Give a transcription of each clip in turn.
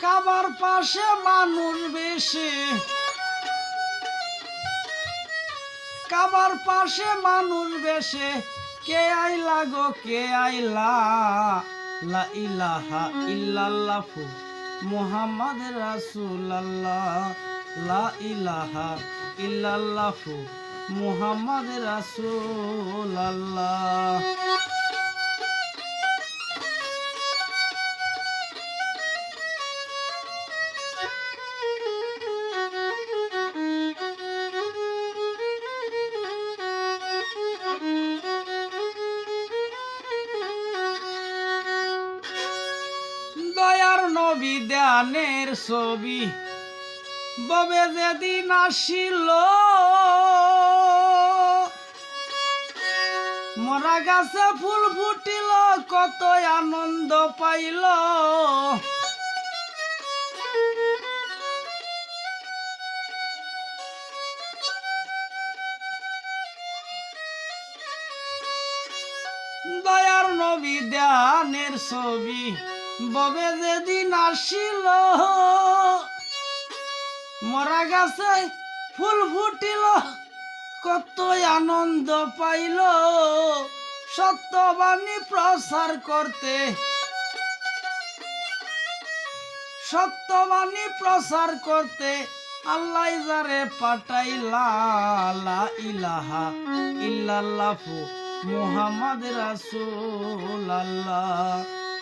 কাবার পাশে মানুষ বেশি। কাবার পাশে মানুষ বেশে। কে আইলা গো, কে আইলা? লা ইলাহা ইল্লাল্লাহু মুহাম্মদ রাসূলুল্লাহ। লা ইলাহা ইল্লাল্লাহু মুহাম্মদ রাসূলুল্লাহ। দয়ার নবী দানের ছবি। ববে যেদিন আসিল, মরা গাছে ফুল ফুটিল কত আনন্দ পাইল। দয়ার নবী দানের ছবি। ববে যেদিন আসিল, মরা গাছে ফুল ফুটিল কত আনন্দ পাইল, সত্যবাণী প্রচার করতে। সত্যবাণী প্রচার করতে আল্লাহ যারে পাঠাইলা, লা ইলাহা ইল্লাল্লাহু মুহাম্মদ রাসূল আল্লাহ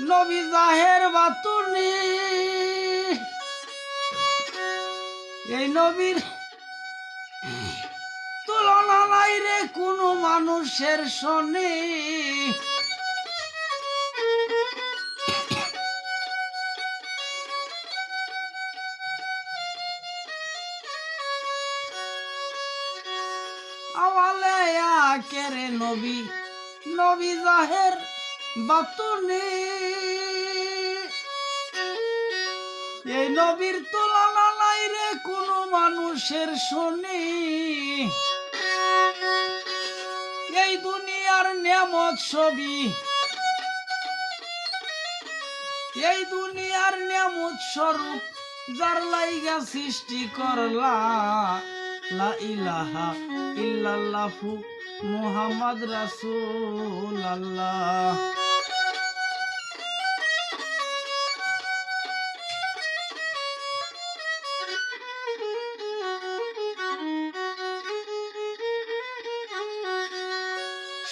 নবী জাহের বাতুনি। এই নবীর তুলনা নাই রে কোনো মানুষের শনি। আওয়ালে আকেরে নবী নবী জাহের বাতুনি এই নবীর তুলনা নাই রে কোনো মানুষের শনি। এই দুনিয়ার নিয়ামত ছবি। এই দুনিয়ার নিয়ামত স্বরূপ যার লাইগা সৃষ্টি করলা। লা ইলাহা ইল্লাল্লাহু মুহাম্মদ রাসূল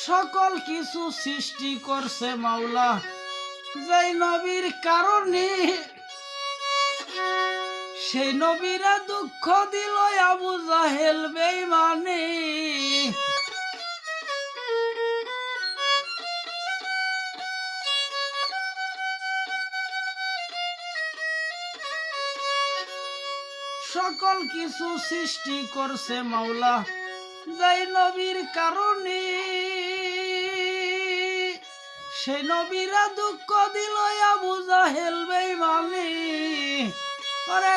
সকল কিছু সৃষ্টি করছে মাওলা। যেই নবীর কারণে সেই নবীরা দুঃখ দিল আবু জাহেল বেইমানে সকল কিছু সৃষ্টি করছে মাওলা। যাই নবীর কারণে সে নবীরা দুঃখ দিল আবু জাহেল বেইমানি আরে